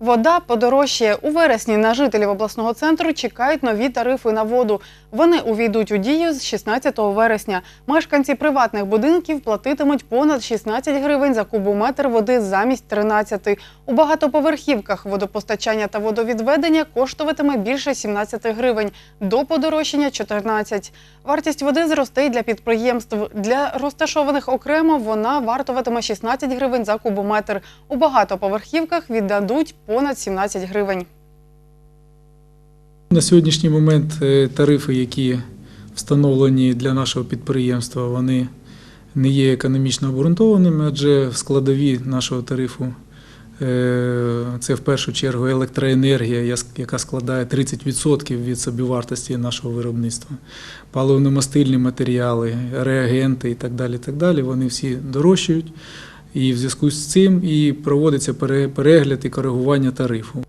Вода подорожчає. У вересні на жителів обласного центру чекають нові тарифи на воду. Вони увійдуть у дію з 16 вересня. Мешканці приватних будинків платитимуть понад 16 гривень за кубометр води замість 13. У багатоповерхівках водопостачання та водовідведення коштуватиме більше 17 гривень, до подорожчання 14. Вартість води зросте й для підприємств. Для розташованих окремо вона вартуватиме 16 гривень за кубометр. У багатоповерхівках віддадуть понад 17 гривень. На сьогоднішній момент е, тарифи, які встановлені для нашого підприємства, вони не є економічно обґрунтованими, адже складові нашого тарифу е, це в першу чергу електроенергія, яка складає 30% від собівартості нашого виробництва. Паливно-мастильні матеріали, реагенти і так далі, так далі, вони всі дорожчають. І в зв'язку з цим і проводиться пере- перегляд і коригування тарифу.